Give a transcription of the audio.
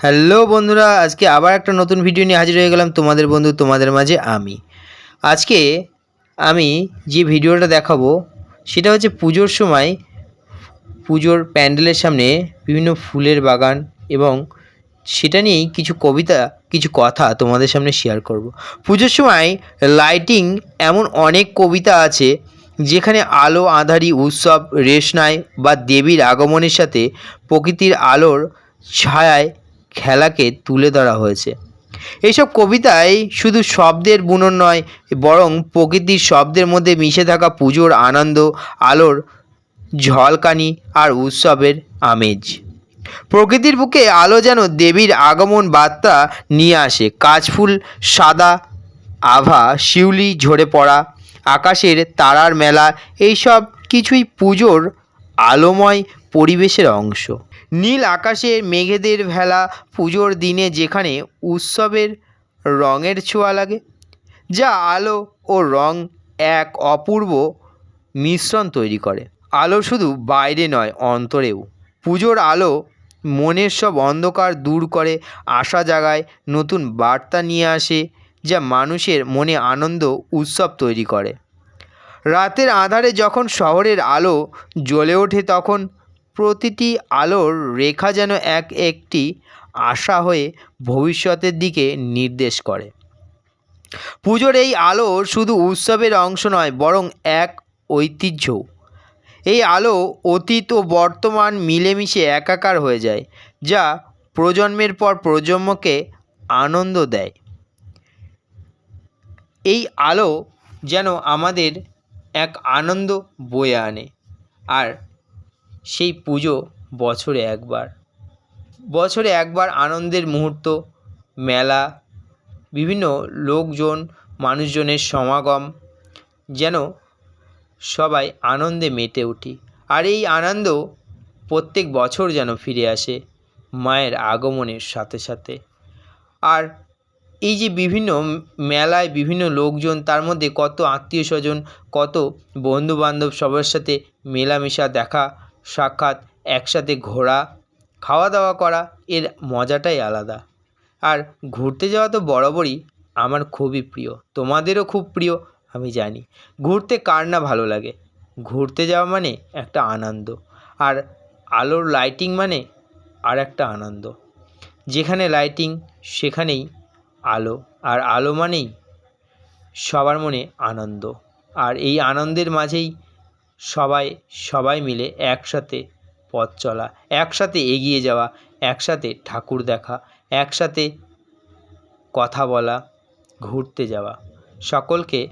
Hello বন্ধুরা, আজকে আবার একটা নতুন ভিডিও নিয়ে হাজির হয়ে গেলাম তোমাদের বন্ধু, তোমাদের মাঝে আমি আজকে আমি যে ভিডিওটা দেখাবো, সেটা হচ্ছে পুজোর সময় পুজোর প্যান্ডেলের সামনে বিভিন্ন ফুলের বাগান এবং সেটা নিয়েই কিছু কবিতা, কিছু কথা তোমাদের সামনে শেয়ার করব। পুজোর সময় লাইটিং এমন অনেক কবিতা আছে, যেখানে আলো আঁধারি উৎসব, রেশনায় বা দেবীর আগমনের সাথে প্রকৃতির আলোর ছায়ায় খেলাকে তুলে ধরা হয়েছে। এইসব কবিতায় শুধু শব্দের বুনন নয়, বরং প্রকৃতির শব্দের মধ্যে মিশে থাকা পুজোর আনন্দ, আলোর ঝলকানি আর উৎসবের আমেজ। প্রকৃতির বুকে আলো যেন দেবীর আগমন বার্তা নিয়ে আসে। কাশফুল সাদা আভা, শিউলি ঝরে পড়া, আকাশের তারার মেলা, এইসব কিছুই পুজোর আলোময় পরিবেশের অংশ। নীল আকাশের মেঘেদের ভেলা পুজোর দিনে যেখানে উৎসবের রঙের ছোঁয়া লাগে, যা আলো ও রং এক অপূর্ব মিশ্রণ তৈরি করে। আলো শুধু বাইরে নয়, অন্তরেও। পুজোর আলো মনের সব অন্ধকার দূর করে, আশা জাগায় নতুন বার্তা নিয়ে আসে, যা মানুষের মনে আনন্দ, উৎসব তৈরি করে। রাতের আঁধারে যখন শহরের আলো জ্বলে ওঠে, তখন প্রতিটি আলোর রেখা যেন এক একটি আশা হয়ে ভবিষ্যতের দিকে নির্দেশ করে। পুজোর এই আলো শুধু উৎসবের অংশ নয়, বরং এক ঐতিহ্য এই আলো অতীত ও বর্তমান মিলেমিশে একাকার হয়ে যায়, যা প্রজন্মের পর প্রজন্মকে আনন্দ দেয়। এই আলো যেন আমাদের এক আনন্দ বয়ে আনে, আর সেই পুজো বছরে একবার। বছরে একবার আনন্দের মুহূর্ত, মেলা, বিভিন্ন লোকজন, মানুষজনের সমাগম, যেন সবাই আনন্দে মেতে উঠি। আর এই আনন্দ প্রত্যেক বছর যেন ফিরে আসে মায়ের আগমনের সাথে সাথে। আর এই যে বিভিন্ন মেলায় বিভিন্ন লোকজন, তার মধ্যে কত আত্মীয় স্বজন, কত বন্ধুবান্ধব, সবার সাথে মেলামেশা, দেখা সাক্ষাৎ, একসাথে ঘোরা খাওয়া দাওয়া করা, এর মজাটাই আলাদা। আর ঘুরতে যাওয়া তো বরাবরই আমার খুবই প্রিয়। তোমাদেরও খুব প্রিয়, আমি জানি। ঘুরতে কার না ভালো লাগে? ঘুরতে যাওয়া মানে একটা আনন্দ, আর আলোর লাইটিং মানে আর একটা আনন্দ। যেখানে লাইটিং সেখানেই আলো, আর আলো মানেই সবার মনে আনন্দ। আর এই আনন্দের মাঝেই সবাই সবাই মিলে একসাথে পথ চলা, একসাথে এগিয়ে যাওয়া, একসাথে ঠাকুর দেখা, একসাথে কথা বলা, ঘুরতে যাওয়া। সকলকে